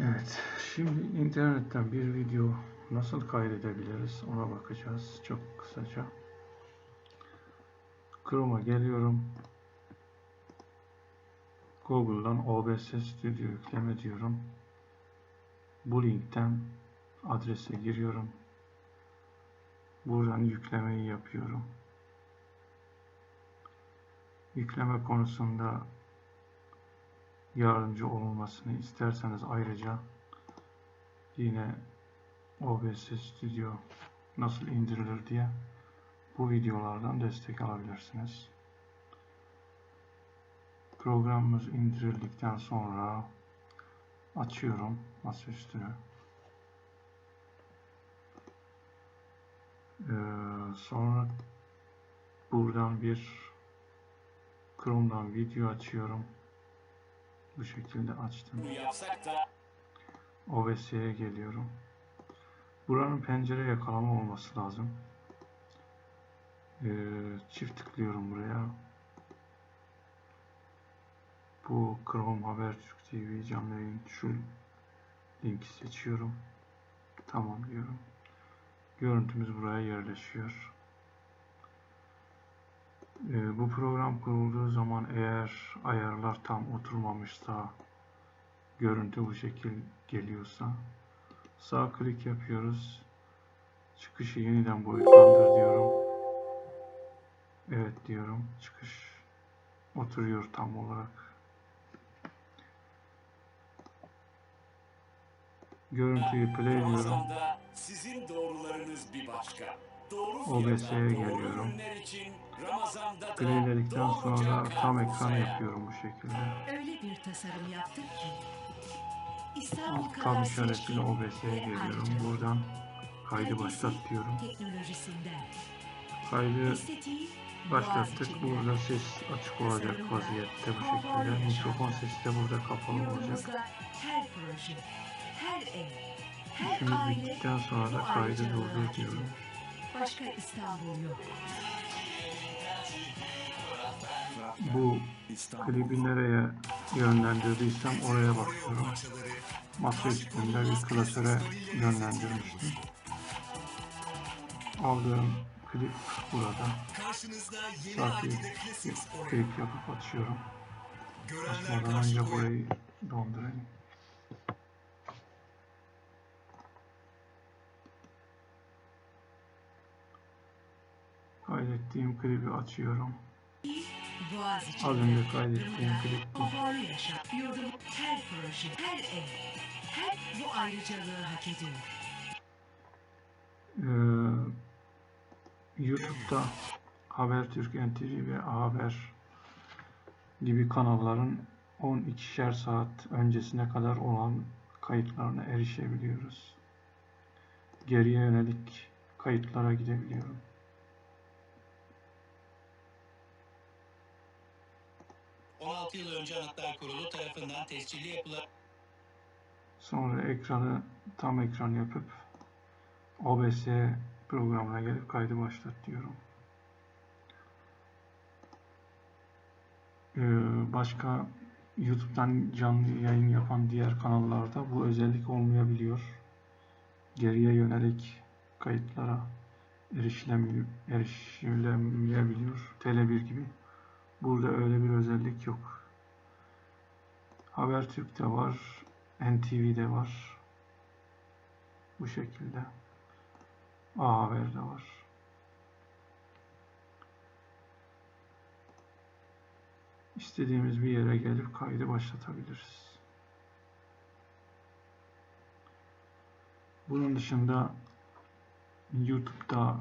Evet, şimdi internetten bir video nasıl kaydedebiliriz ona bakacağız çok kısaca. Chrome'a geliyorum. Google'dan OBS Studio yükleme diyorum. Bu linkten adrese giriyorum. Buradan yüklemeyi yapıyorum. Yükleme konusunda yardımcı olunmasını isterseniz ayrıca yine OBS Studio nasıl indirilir diye bu videolardan destek alabilirsiniz. Programımız indirildikten sonra açıyorum masaüstünü. Ee, sonra buradan bir Chrome'dan video açıyorum. Bu şekilde açtım. OBS'ye geliyorum. Buranın pencere yakalama olması lazım. Ee, çift tıklıyorum buraya. Bu Chrome Habertürk TV canlı yayın şu linki seçiyorum. Tamam diyorum. Görüntümüz buraya yerleşiyor. Ee, bu program kurulduğu zaman eğer ayarlar tam oturmamışsa görüntü bu şekil geliyorsa sağ klik yapıyoruz. Çıkışı yeniden boyutlandır diyorum. Evet diyorum. Çıkış oturuyor tam olarak. Görüntüyü play diyorum. Sizin doğrularınız bir başka. OBS'ye geliyorum. doğruca sonra tam ekran yapıyorum bu şekilde. Öyle bir tasarım yaptık ki İstanbul Alt tab OBS'ye geliyorum. Buradan kaydı başlat diyorum. Kaydı başlattık. Burada ses açık olacak vaziyette bu şekilde. Mikrofon sesi de burada kapalı olacak. Her proje, her ev, her İşimiz aile bittikten sonra da kaydı durdur diyorum. Başka İstanbul yok. Bu klibi nereye yönlendirdiysem oraya bakıyorum. Masa üstünde bir klasöre yönlendirmiştim. Aldığım klip burada. Sağ klik, klik yapıp açıyorum. Açmadan önce burayı dondurayım. Kaydettiğim klibi açıyorum. Az önce kaydettiğim klip bu. yurdum her proje, her ev, her bu ayrıcalığı hak ediyor. Ee, YouTube'da Habertürk, NTV ve Haber gibi kanalların 12'şer saat öncesine kadar olan kayıtlarına erişebiliyoruz. Geriye yönelik kayıtlara gidebiliyorum. Hı. 16 yıl önce Anıtlar Kurulu tarafından tescilli yapılan Sonra ekranı tam ekran yapıp OBS programına gelip kaydı başlat diyorum. Ee, başka YouTube'dan canlı yayın yapan diğer kanallarda bu özellik olmayabiliyor. Geriye yönelik kayıtlara erişilemi- erişilemeyebiliyor. Tele1 gibi. Burada öyle bir özellik yok. Habertürk'te var, NTV'de var. Bu şekilde. A Haber'de var. İstediğimiz bir yere gelip kaydı başlatabiliriz. Bunun dışında YouTube'da,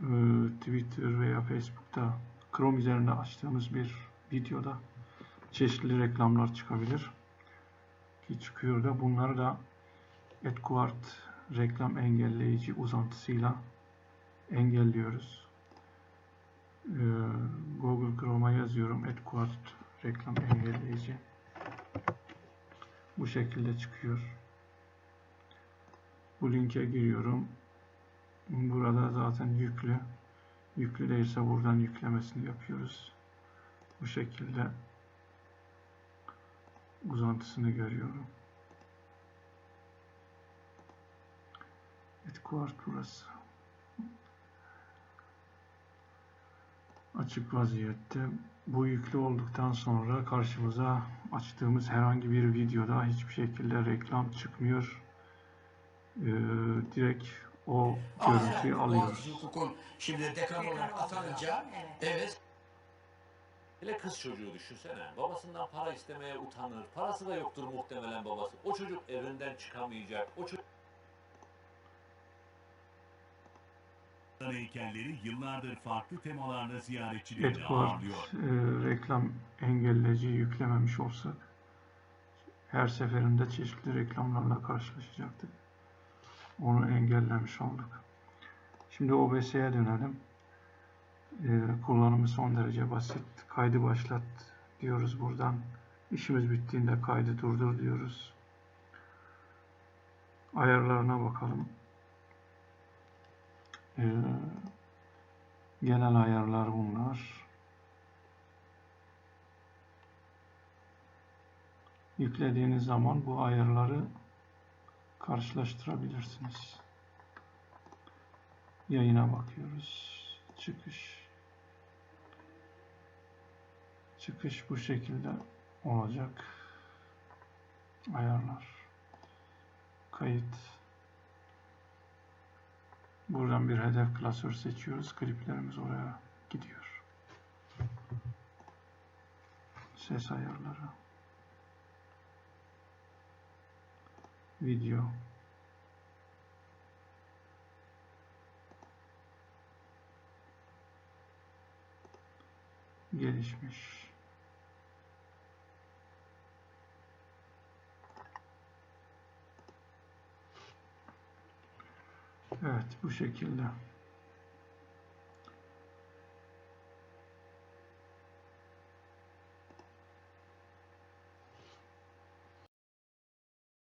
e, Twitter veya Facebook'ta Chrome üzerinde açtığımız bir videoda çeşitli reklamlar çıkabilir. Ki çıkıyor da bunları da Edquart reklam engelleyici uzantısıyla engelliyoruz. Ee, Google Chrome'a yazıyorum Edquart reklam engelleyici. Bu şekilde çıkıyor. Bu linke giriyorum. Burada zaten yüklü. Yüklü değilse buradan yüklemesini yapıyoruz. Bu şekilde uzantısını görüyorum. Evet, kuart burası. Açık vaziyette. Bu yüklü olduktan sonra karşımıza açtığımız herhangi bir videoda hiçbir şekilde reklam çıkmıyor. Ee, direkt o görüntüyü alıyoruz. Şimdi dekan olarak atanınca evet Hele kız çocuğu düşünsene. Babasından para istemeye utanır. Parası da yoktur muhtemelen babası. O çocuk evinden çıkamayacak. O çocuk heykelleri yıllardır farklı temalarla ziyaretçilerini Headquarter ağırlıyor. e, reklam engelleyiciyi yüklememiş olsak her seferinde çeşitli reklamlarla karşılaşacaktık. Onu engellemiş olduk. Şimdi OBS'ye dönelim. E, kullanımı son derece basit. Kaydı başlat diyoruz buradan. İşimiz bittiğinde kaydı durdur diyoruz. Ayarlarına bakalım. E, genel ayarlar bunlar. Yüklediğiniz zaman bu ayarları karşılaştırabilirsiniz. Yayına bakıyoruz. Çıkış. Çıkış bu şekilde olacak. Ayarlar. Kayıt. Buradan bir hedef klasör seçiyoruz. Kliplerimiz oraya gidiyor. Ses ayarları. Video. Gelişmiş. Evet bu şekilde.